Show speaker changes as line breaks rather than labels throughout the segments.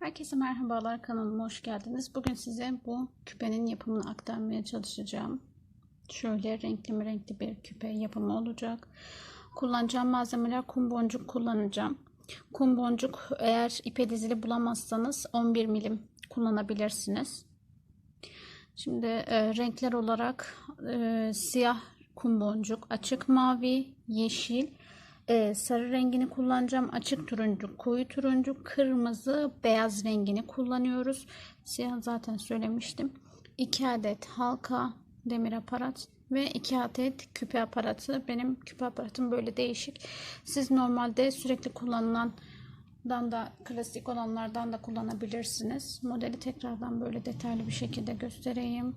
Herkese merhabalar kanalıma hoş geldiniz. Bugün size bu küpenin yapımını aktarmaya çalışacağım. Şöyle renkli mi renkli bir küpe yapımı olacak. Kullanacağım malzemeler kum boncuk kullanacağım. Kum boncuk eğer ipe dizili bulamazsanız 11 milim kullanabilirsiniz. Şimdi e, renkler olarak e, siyah kum boncuk, açık mavi, yeşil, e, sarı rengini kullanacağım. Açık turuncu, koyu turuncu, kırmızı, beyaz rengini kullanıyoruz. Siyah zaten söylemiştim. 2 adet halka demir aparat ve 2 adet küpe aparatı. Benim küpe aparatım böyle değişik. Siz normalde sürekli kullanılandan da klasik olanlardan da kullanabilirsiniz. Modeli tekrardan böyle detaylı bir şekilde göstereyim.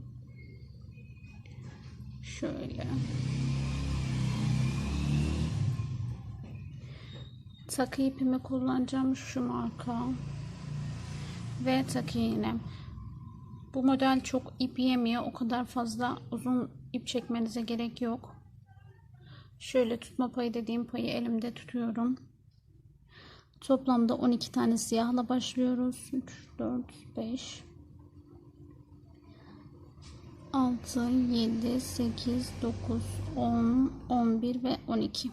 Şöyle. Takı ipimi kullanacağım şu marka. Ve takı iğnem. Bu model çok ip yemiyor. O kadar fazla uzun ip çekmenize gerek yok. Şöyle tutma payı dediğim payı elimde tutuyorum. Toplamda 12 tane siyahla başlıyoruz. 3 4 5 6 7 8 9 10 11 ve 12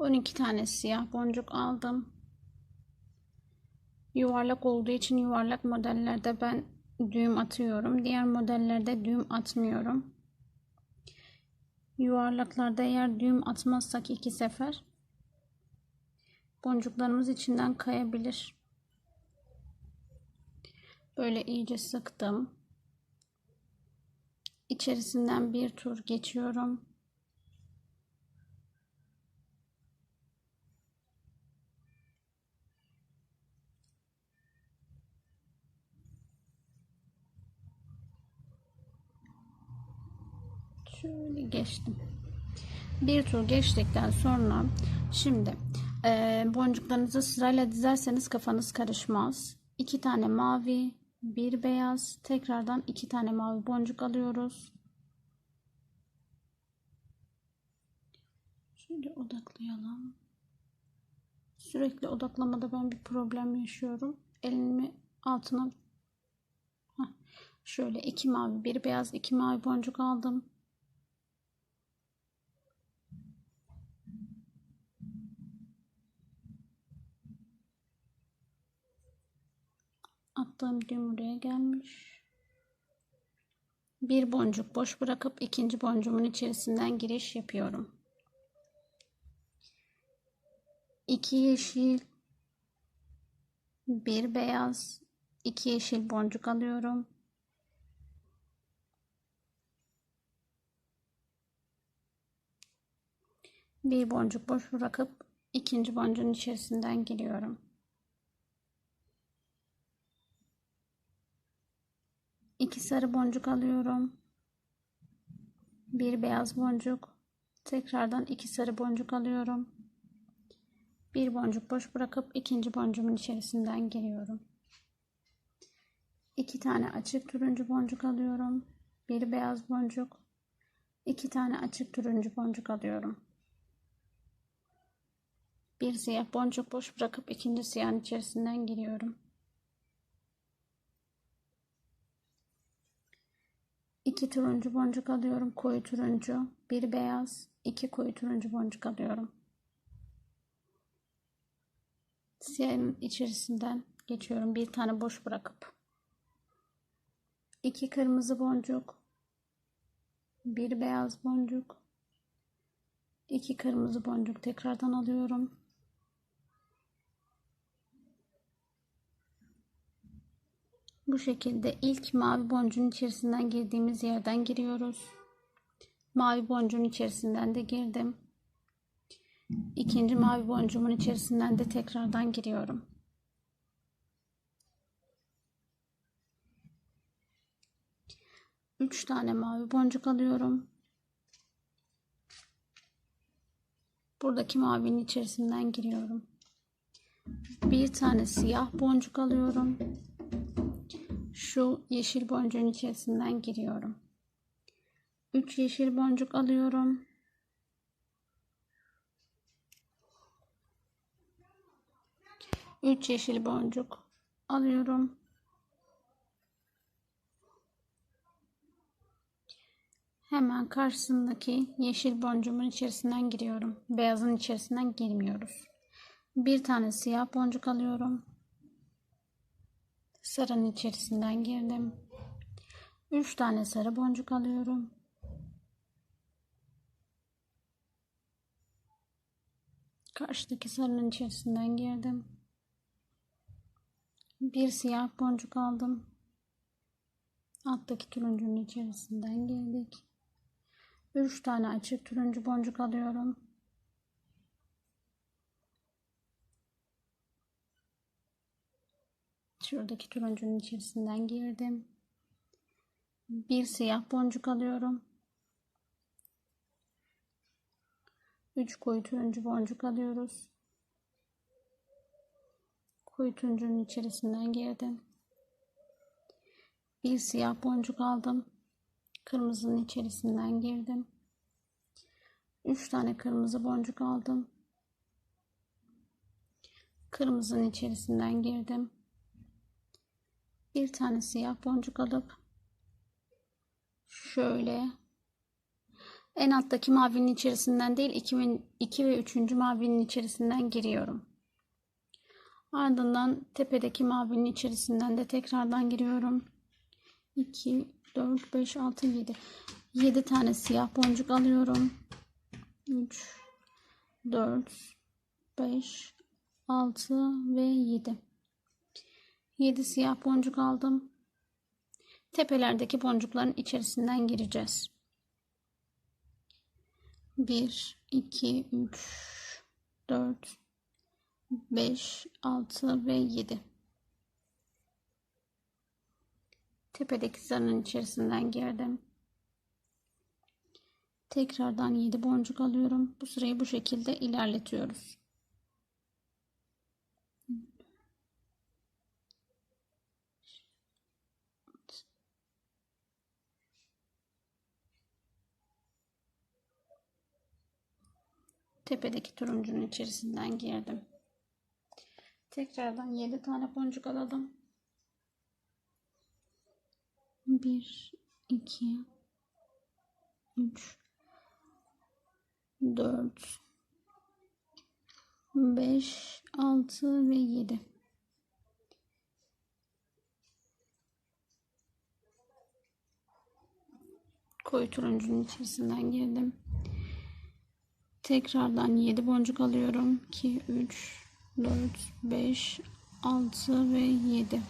12 tane siyah boncuk aldım. Yuvarlak olduğu için yuvarlak modellerde ben düğüm atıyorum. Diğer modellerde düğüm atmıyorum. Yuvarlaklarda eğer düğüm atmazsak iki sefer boncuklarımız içinden kayabilir. Böyle iyice sıktım. İçerisinden bir tur geçiyorum. Şöyle geçtim. Bir tur geçtikten sonra şimdi e, boncuklarınızı sırayla dizerseniz kafanız karışmaz. İki tane mavi, bir beyaz, tekrardan iki tane mavi boncuk alıyoruz. Şöyle odaklayalım. Sürekli odaklamada ben bir problem yaşıyorum. Elimi altına Heh, şöyle iki mavi, bir beyaz, iki mavi boncuk aldım. Attığım düğüm buraya gelmiş. Bir boncuk boş bırakıp ikinci boncuğumun içerisinden giriş yapıyorum. İki yeşil, bir beyaz, iki yeşil boncuk alıyorum. Bir boncuk boş bırakıp ikinci boncuğun içerisinden giriyorum. İki sarı boncuk alıyorum. Bir beyaz boncuk. Tekrardan iki sarı boncuk alıyorum. Bir boncuk boş bırakıp ikinci boncuğumun içerisinden giriyorum. İki tane açık turuncu boncuk alıyorum. Bir beyaz boncuk. iki tane açık turuncu boncuk alıyorum. Bir siyah boncuk boş bırakıp ikinci siyahın içerisinden giriyorum. 2 turuncu boncuk alıyorum. Koyu turuncu. Bir beyaz. 2 koyu turuncu boncuk alıyorum. Siyahın içerisinden geçiyorum. Bir tane boş bırakıp. 2 kırmızı boncuk. Bir beyaz boncuk. 2 kırmızı boncuk tekrardan alıyorum. Bu şekilde ilk mavi boncuğun içerisinden girdiğimiz yerden giriyoruz. Mavi boncuğun içerisinden de girdim. İkinci mavi boncuğumun içerisinden de tekrardan giriyorum. Üç tane mavi boncuk alıyorum. Buradaki mavinin içerisinden giriyorum. Bir tane siyah boncuk alıyorum şu yeşil boncuğun içerisinden giriyorum. 3 yeşil boncuk alıyorum. Üç yeşil boncuk alıyorum. Hemen karşısındaki yeşil boncuğumun içerisinden giriyorum. Beyazın içerisinden girmiyoruz. Bir tane siyah boncuk alıyorum. Sarının içerisinden girdim. Üç tane sarı boncuk alıyorum. Karşıdaki sarının içerisinden girdim. Bir siyah boncuk aldım. Alttaki turuncunun içerisinden girdik. 3 tane açık turuncu boncuk alıyorum. Şuradaki turuncunun içerisinden girdim. Bir siyah boncuk alıyorum. 3 koyu turuncu boncuk alıyoruz. Koyu turuncunun içerisinden girdim. Bir siyah boncuk aldım. Kırmızının içerisinden girdim. 3 tane kırmızı boncuk aldım. Kırmızının içerisinden girdim. Bir tane siyah boncuk alıp şöyle en alttaki mavinin içerisinden değil 2 ve 3. mavinin içerisinden giriyorum. Ardından tepedeki mavinin içerisinden de tekrardan giriyorum. 2 4 5 6 7 7 tane siyah boncuk alıyorum. 3 4 5 6 ve 7 7 siyah boncuk aldım. Tepelerdeki boncukların içerisinden gireceğiz. 1 2 3 4 5 6 ve 7 Tepedeki zarın içerisinden girdim. Tekrardan 7 boncuk alıyorum. Bu sırayı bu şekilde ilerletiyoruz. Tepedeki turuncunun içerisinden girdim. Tekrardan 7 tane boncuk alalım. 1 2 3 4 5 6 ve 7 koyu turuncunun içerisinden girdim. Tekrardan 7 boncuk alıyorum. 2 3 4 5 6 ve 7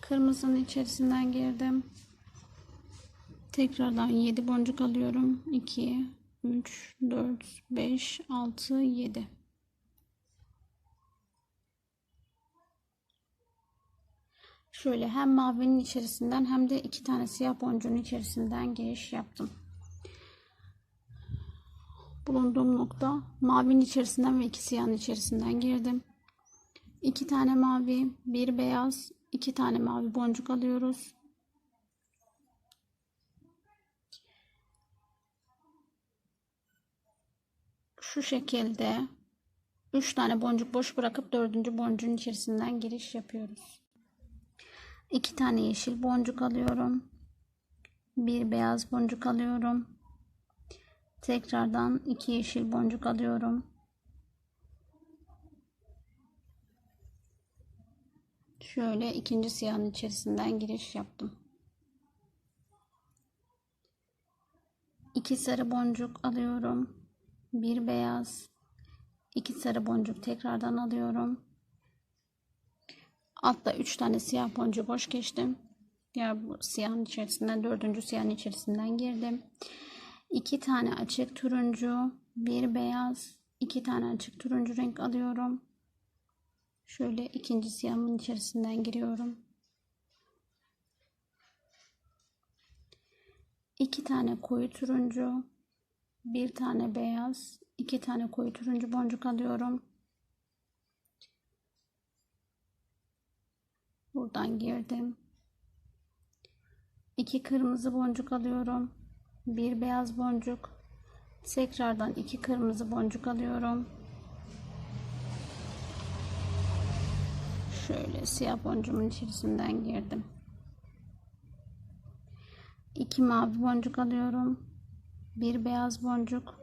Kırmızının içerisinden girdim. Tekrardan 7 boncuk alıyorum. 2, 3, 4, 5, 6, 7. Şöyle hem mavinin içerisinden hem de iki tane siyah boncuğun içerisinden giriş yaptım. Bulunduğum nokta mavinin içerisinden ve iki siyahın içerisinden girdim. İki tane mavi, bir beyaz, iki tane mavi boncuk alıyoruz. Şu şekilde 3 tane boncuk boş bırakıp dördüncü boncuğun içerisinden giriş yapıyoruz. 2 tane yeşil boncuk alıyorum. Bir beyaz boncuk alıyorum. Tekrardan iki yeşil boncuk alıyorum. Şöyle ikinci siyahın içerisinden giriş yaptım. İki sarı boncuk alıyorum. Bir beyaz. iki sarı boncuk tekrardan alıyorum. Altta üç tane siyah boncuğu boş geçtim. Diğer bu siyahın içerisinden dördüncü siyahın içerisinden girdim. İki tane açık turuncu, bir beyaz, iki tane açık turuncu renk alıyorum. Şöyle ikinci siyahımın içerisinden giriyorum. İki tane koyu turuncu, bir tane beyaz, iki tane koyu turuncu boncuk alıyorum. Buradan girdim. İki kırmızı boncuk alıyorum. Bir beyaz boncuk. Tekrardan iki kırmızı boncuk alıyorum. Şöyle siyah boncuğumun içerisinden girdim. İki mavi boncuk alıyorum. Bir beyaz boncuk.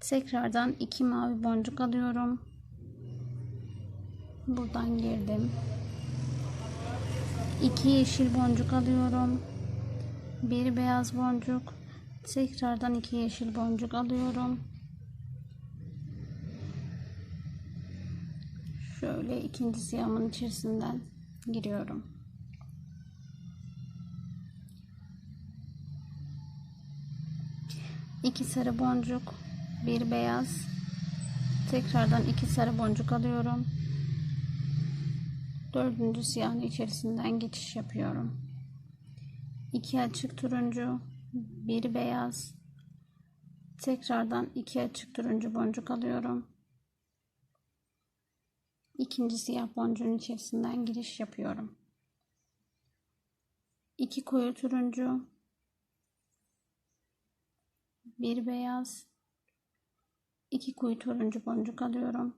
Tekrardan iki mavi boncuk alıyorum. Buradan girdim. İki yeşil boncuk alıyorum. Bir beyaz boncuk. Tekrardan iki yeşil boncuk alıyorum. Şöyle ikinci siyahımın içerisinden giriyorum. İki sarı boncuk, bir beyaz. Tekrardan iki sarı boncuk alıyorum. Dördüncü siyahın içerisinden geçiş yapıyorum. İki açık turuncu, bir beyaz. Tekrardan iki açık turuncu boncuk alıyorum. İkinci siyah boncuğun içerisinden giriş yapıyorum. İki koyu turuncu, bir beyaz, iki koyu turuncu boncuk alıyorum.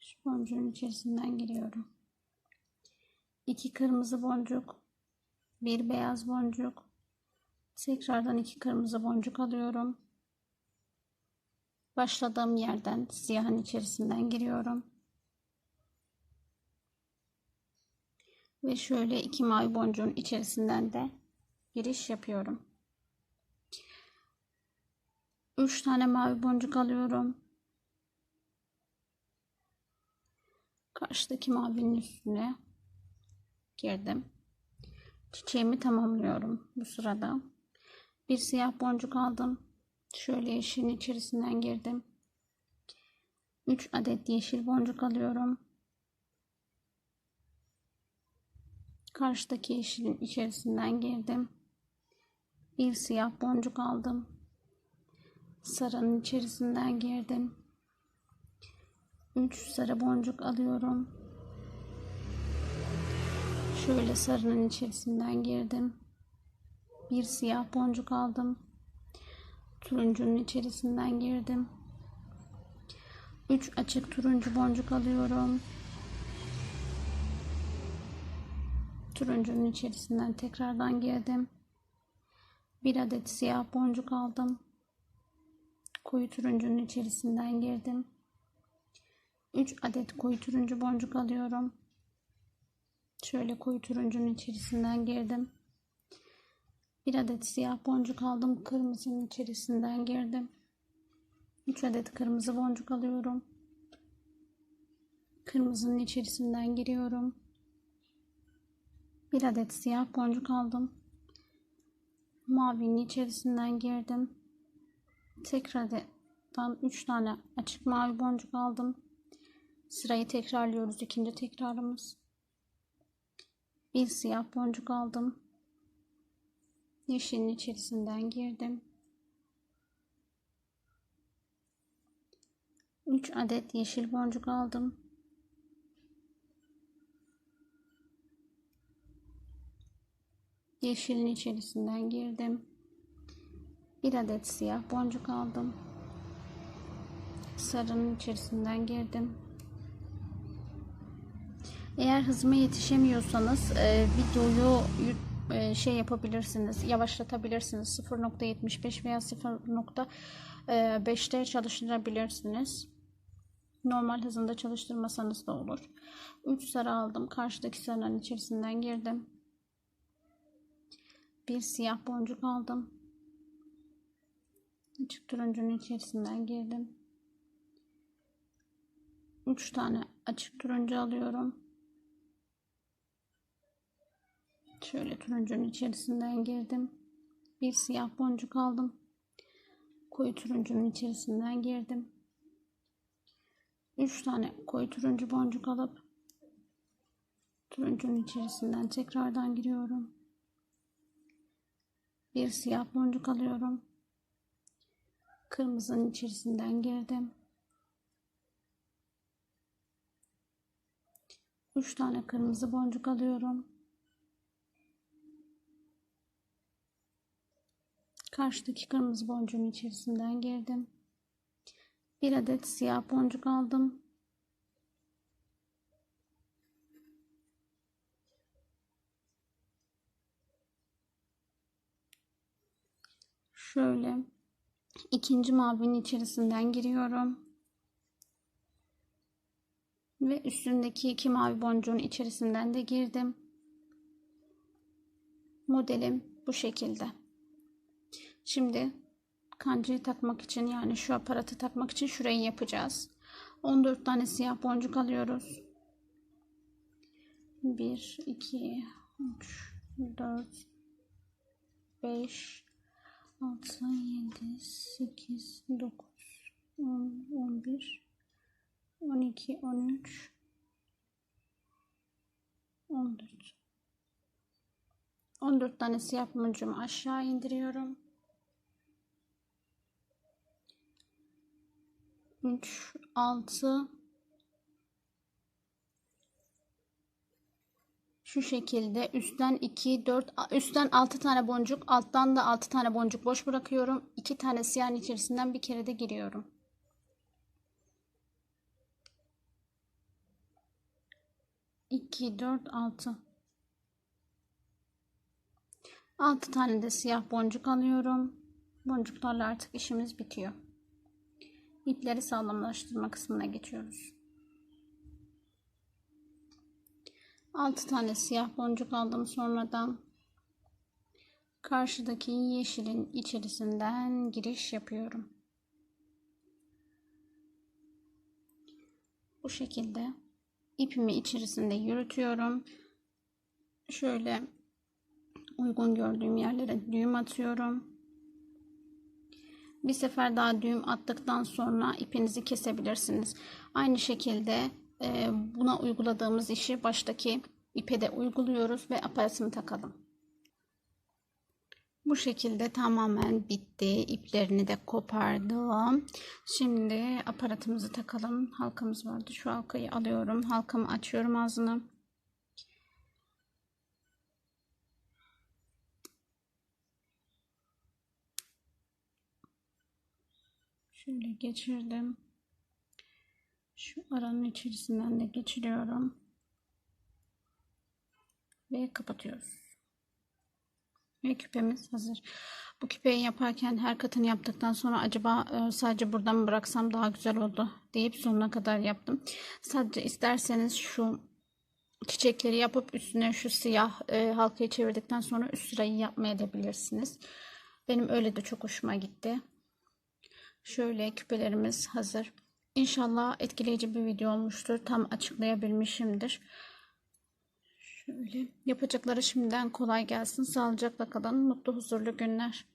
Şu boncuğun içerisinden giriyorum. İki kırmızı boncuk, bir beyaz boncuk, tekrardan iki kırmızı boncuk alıyorum. Başladığım yerden siyahın içerisinden giriyorum. Ve şöyle iki mavi boncuğun içerisinden de giriş yapıyorum. Üç tane mavi boncuk alıyorum. Karşıdaki mavinin üstüne girdim. Çiçeğimi tamamlıyorum bu sırada. Bir siyah boncuk aldım. Şöyle yeşilin içerisinden girdim. 3 adet yeşil boncuk alıyorum. Karşıdaki yeşilin içerisinden girdim. Bir siyah boncuk aldım. Sarının içerisinden girdim. 3 sarı boncuk alıyorum. Şöyle sarının içerisinden girdim. Bir siyah boncuk aldım. Turuncunun içerisinden girdim. 3 açık turuncu boncuk alıyorum. Turuncunun içerisinden tekrardan girdim. Bir adet siyah boncuk aldım. Koyu turuncunun içerisinden girdim. 3 adet koyu turuncu boncuk alıyorum. Şöyle koyu turuncunun içerisinden girdim. Bir adet siyah boncuk aldım. Kırmızının içerisinden girdim. 3 adet kırmızı boncuk alıyorum. Kırmızının içerisinden giriyorum. Bir adet siyah boncuk aldım. Mavinin içerisinden girdim. Tekrardan 3 tane açık mavi boncuk aldım. Sırayı tekrarlıyoruz. ikinci tekrarımız. Bir siyah boncuk aldım. Yeşilin içerisinden girdim. 3 adet yeşil boncuk aldım. Yeşilin içerisinden girdim. Bir adet siyah boncuk aldım. Sarının içerisinden girdim. Eğer hızıma yetişemiyorsanız e, videoyu e, şey yapabilirsiniz, yavaşlatabilirsiniz. 0.75 veya 0.5'te çalıştırabilirsiniz. Normal hızında çalıştırmasanız da olur. 3 sarı aldım. Karşıdaki sarının içerisinden girdim. Bir siyah boncuk aldım. Açık turuncunun içerisinden girdim. 3 tane açık turuncu alıyorum. Şöyle turuncunun içerisinden girdim. Bir siyah boncuk aldım. Koyu turuncunun içerisinden girdim. 3 tane koyu turuncu boncuk alıp turuncunun içerisinden tekrardan giriyorum. Bir siyah boncuk alıyorum. Kırmızının içerisinden girdim. 3 tane kırmızı boncuk alıyorum. Karşıdaki kırmızı boncuğun içerisinden girdim. Bir adet siyah boncuk aldım. Şöyle ikinci mavinin içerisinden giriyorum. Ve üstündeki iki mavi boncuğun içerisinden de girdim. Modelim bu şekilde. Şimdi kancayı takmak için yani şu aparatı takmak için şurayı yapacağız. 14 tane siyah boncuk alıyoruz. 1, 2, 3, 4, 5, 6, 7, 8, 9, 10, 11, 12, 13, 14. 14 tane siyah boncuğumu aşağı indiriyorum. 3, 6, şu şekilde üstten 2, 4, üstten 6 tane boncuk, alttan da 6 tane boncuk boş bırakıyorum. 2 tane siyahın içerisinden bir kere de giriyorum. 2, 4, 6. 6 tane de siyah boncuk alıyorum. Boncuklarla artık işimiz bitiyor. İpleri sağlamlaştırma kısmına geçiyoruz. 6 tane siyah boncuk aldım sonradan. Karşıdaki yeşilin içerisinden giriş yapıyorum. Bu şekilde ipimi içerisinde yürütüyorum. Şöyle uygun gördüğüm yerlere düğüm atıyorum. Bir sefer daha düğüm attıktan sonra ipinizi kesebilirsiniz. Aynı şekilde e, buna uyguladığımız işi baştaki ipe de uyguluyoruz ve aparatını takalım. Bu şekilde tamamen bitti. İplerini de kopardım. Şimdi aparatımızı takalım. Halkamız vardı. Şu halkayı alıyorum. Halkamı açıyorum ağzını. Şöyle geçirdim. Şu aranın içerisinden de geçiriyorum. Ve kapatıyoruz. Ve küpemiz hazır. Bu küpeyi yaparken her katını yaptıktan sonra acaba e, sadece buradan mı bıraksam daha güzel oldu deyip sonuna kadar yaptım. Sadece isterseniz şu çiçekleri yapıp üstüne şu siyah e, halkayı çevirdikten sonra üst sırayı yapmayabilirsiniz. Benim öyle de çok hoşuma gitti. Şöyle küpelerimiz hazır. İnşallah etkileyici bir video olmuştur. Tam açıklayabilmişimdir. Şöyle yapacakları şimdiden kolay gelsin. Sağlıcakla kalın. Mutlu huzurlu günler.